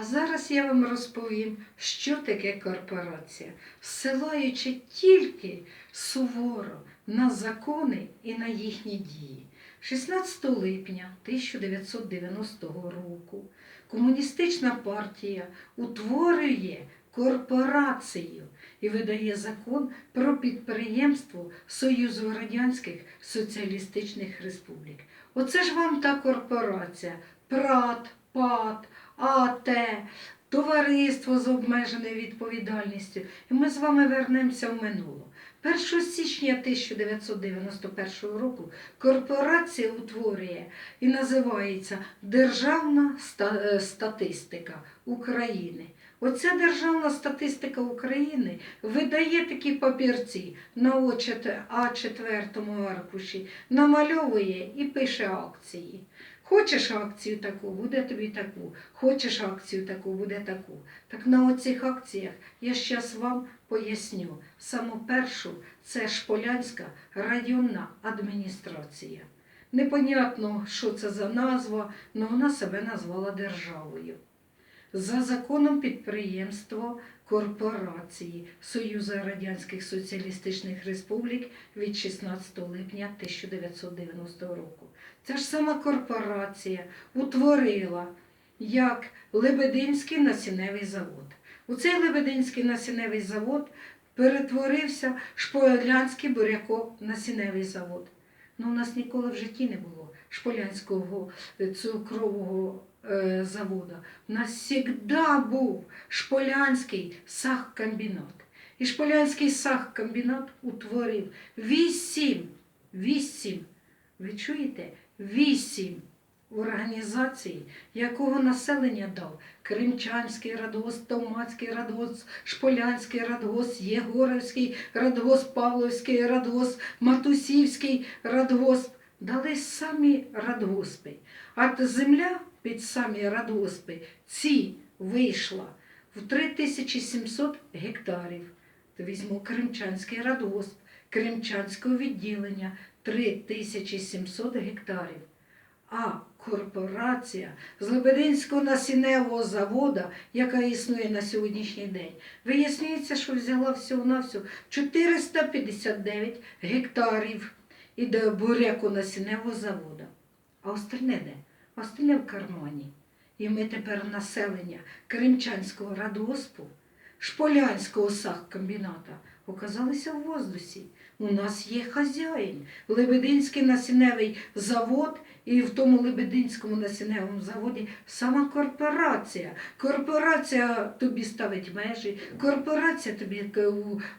А зараз я вам розповім, що таке корпорація, ссилаючи тільки суворо на закони і на їхні дії. 16 липня 1990 року комуністична партія утворює корпорацію і видає закон про підприємство Союзу Радянських Соціалістичних Республік. Оце ж вам та корпорація ПРАТ, ПАТ, АТ, товариство з обмеженою відповідальністю. І ми з вами вернемося в минуле. 1 січня 1991 року корпорація утворює і називається Державна е, статистика України. Оця Державна статистика України видає такі папірці на А4 аркуші, намальовує і пише акції. Хочеш акцію таку, буде тобі таку. Хочеш акцію таку, буде таку. Так на оцих акціях я зараз вам поясню. Саму першу це Шполянська районна адміністрація. Непонятно, що це за назва, але вона себе назвала державою. За законом підприємство корпорації Союзу Радянських Соціалістичних Республік від 16 липня 1990 року. Ця ж сама корпорація утворила як Лебединський насінневий завод. У цей Лебединський насінневий завод перетворився Шполянський буряко-насінневий завод. Ну, у нас ніколи в житті не було шполянського е, цукрового е, заводу. У нас завжди був шполянський сахкомбінат. І шполянський сахкомбінат утворив вісім, вісім, ви чуєте, вісім організацій, якого населення дав Кримчанський радгосп, Товмацький радгосп, Шполянський радгосп, Єгорівський радгосп, Павловський радгосп, Матусівський радгосп. Дали самі радгоспи. А земля під самі радгоспи ці вийшла в 3700 гектарів. То візьму Кримчанський радгосп, Кримчанського відділення 3700 гектарів. А корпорація з Лебединського насінневого заводу, яка існує на сьогоднішній день, вияснюється, що взяла всього-навсього 459 гектарів і до буряку насінневого заводу. А остальне де? Остальне в кармані. І ми тепер населення Кримчанського радоспу, Шполянського сахкомбіната оказалися в воздусі. У нас є хазяїн, Лебединський насінневий завод, і в тому Лебединському насінневому заводі сама корпорація. Корпорація тобі ставить межі, корпорація тобі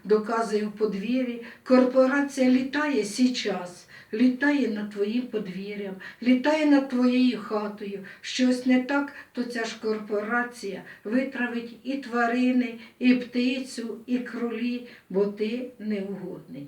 доказує в подвір'ї, корпорація літає сейчас. Літає над твоїм подвір'ям, літає над твоєю хатою. Щось не так, то ця ж корпорація витравить і тварини, і птицю, і кролі, бо ти неугодний.